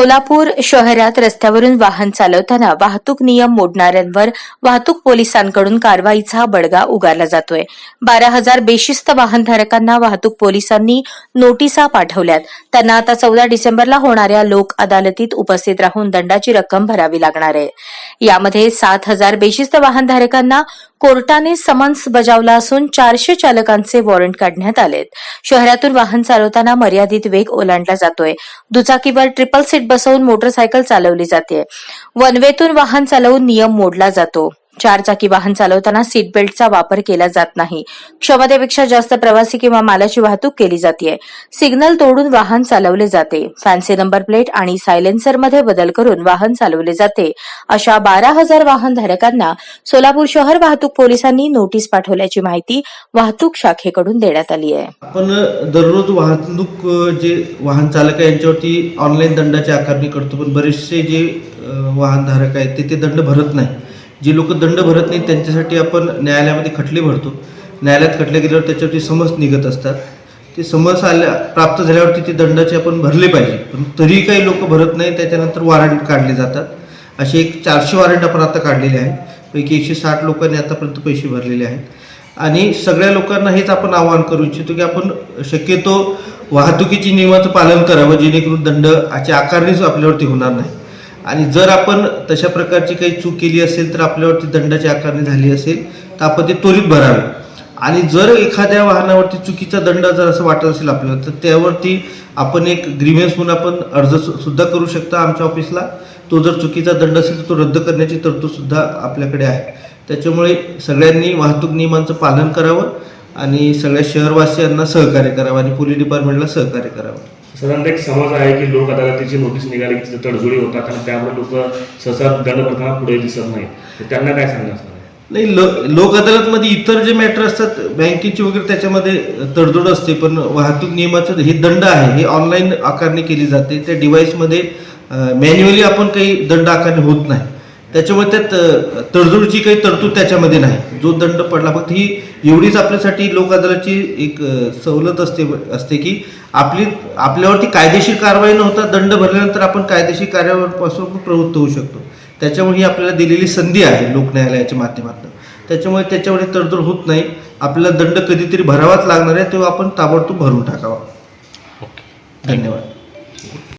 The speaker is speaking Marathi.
सोलापूर शहरात रस्त्यावरून वाहन चालवताना वाहतूक नियम मोडणाऱ्यांवर वाहतूक पोलिसांकडून कारवाईचा बडगा उगारला जातोय. बारा हजार बेशिस्त वाहनधारकांना वाहतूक पोलिसांनी नोटिसा पाठवल्यात. त्यांना आता चौदा डिसेंबरला होणाऱ्या लोक अदालतीत उपस्थित राहून दंडाची रक्कम भरावी लागणार आहे. यामध्ये सात हजार बेशिस्त वाहनधारकांना कोर्टाने समन्स बजावला असून चारशे चालकांचे वॉरंट काढण्यात आलेत. शहरातून वाहन चालवताना मर्यादित वेग ओलांडला जातोय. दुचाकीवर ट्रिपल सीट बसवून मोटरसायकल चालवली जाते. वनवेतून वाहन चालवून नियम मोडला जातो. चार चाकी वाहन चालवताना सीट बेल्टचा वापर केला जात नाही. क्षमतेपेक्षा जास्त प्रवासी किंवा मालाची वाहतूक केली जाते सिग्नल तोडून वाहन चालवले जाते. फॅन्सी नंबर प्लेट आणि सायलेन्सरमध्ये बदल करून वाहन चालवले जाते. अशा बारा हजार वाहनधारकांना सोलापूर शहर वाहतूक पोलिसांनी नोटीस पाठवल्याची माहिती वाहतूक शाखेकडून देण्यात आली आहे. आपण दररोज वाहतूक जे वाहन चालक यांच्यावरती ऑनलाईन दंडाची आकारणी करतो पण बरेचसे जे वाहनधारक आहेत ते ते दंड भरत नाही. जे लोक दंड भरत नाहीत त्यांच्यासाठी आपण न्यायालयामध्ये खटले भरतो. न्यायालयात खटले गेल्यावर त्याच्यावरती समज निघत असतात. ते समज आल्या प्राप्त झाल्यावरती ते दंडाचे आपण भरले पाहिजे. पण तरीही काही लोक भरत नाही त्याच्यानंतर वॉरंट काढले जातात. असे एक चारशे वॉरंट आपण आता काढलेले आहेत. पैकी एकशे साठ लोकांनी आतापर्यंत पैसे भरलेले आहेत. आणि सगळ्या लोकांना हेच आपण आवाहन करू इच्छितो की आपण शक्यतो वाहतुकीची नियमाचं पालन करावं जेणेकरून दंडाची आकारणीच आपल्यावरती होणार नाही. आणि जर आपण तशा प्रकारची काही चूक केली असेल तर आपल्यावरती दंडाची आकारणी झाली असेल तर आपण ते त्वरित भरावे. आणि जर एखाद्या वाहनावरती चुकीचा दंड जर असं वाटत असेल आपल्याला तर त्यावरती आपण एक ग्रीव्हन्स म्हणून आपण अर्ज सुद्धा करू शकता आमच्या ऑफिसला. तो जर चुकीचा दंड असेल तर तो रद्द करण्याची तरतूद सुद्धा आपल्याकडे आहे. त्याच्यामुळे सगळ्यांनी वाहतूक नियमांचं पालन करावं आणि सगळ्या शहरवासियांना सहकार्य करावं आणि पोलीस डिपार्टमेंटला सहकार्य करावं. साधारणतः एक समज आहे की लोक अदालतीची नोटीस निघाली की तिथे तडजोडी होतात आणि त्यामुळे लोक सहसा दंड भरताना पुढे दिसत नाही तर त्यांना काय सांगणार नाही लो लोक अदालतमध्ये इतर जे मॅटर असतात बँकेची वगैरे त्याच्यामध्ये तडजोड असते पण वाहतूक नियमाचं हे दंड आहे. हे ऑनलाईन आकारणी केली जाते. त्या डिव्हाइसमध्ये मॅन्युअली आपण काही दंड आकारणी होत नाही. त्याच्यामुळे त्यात अ, तडजोडीची काही तरतूद त्याच्यामध्ये नाही. जो दंड पडला फक्त ही एवढीच आपल्यासाठी लोक अदालतची एक सवलत असते असते की आपली आपल्यावरती कायदेशीर कारवाई न होता दंड भरल्यानंतर आपण कायदेशीर कार्यापासून प्रवृत्त होऊ शकतो. त्याच्यामुळे ही आपल्याला दिलेली संधी आहे लोक न्यायालयाच्या माध्यमातून. त्याच्यामुळे त्याच्यावर ही तडजोड होत नाही. आपल्याला दंड कधीतरी भरावाच लागणार आहे तेव्हा आपण ताबडतोब भरून टाकावा. धन्यवाद.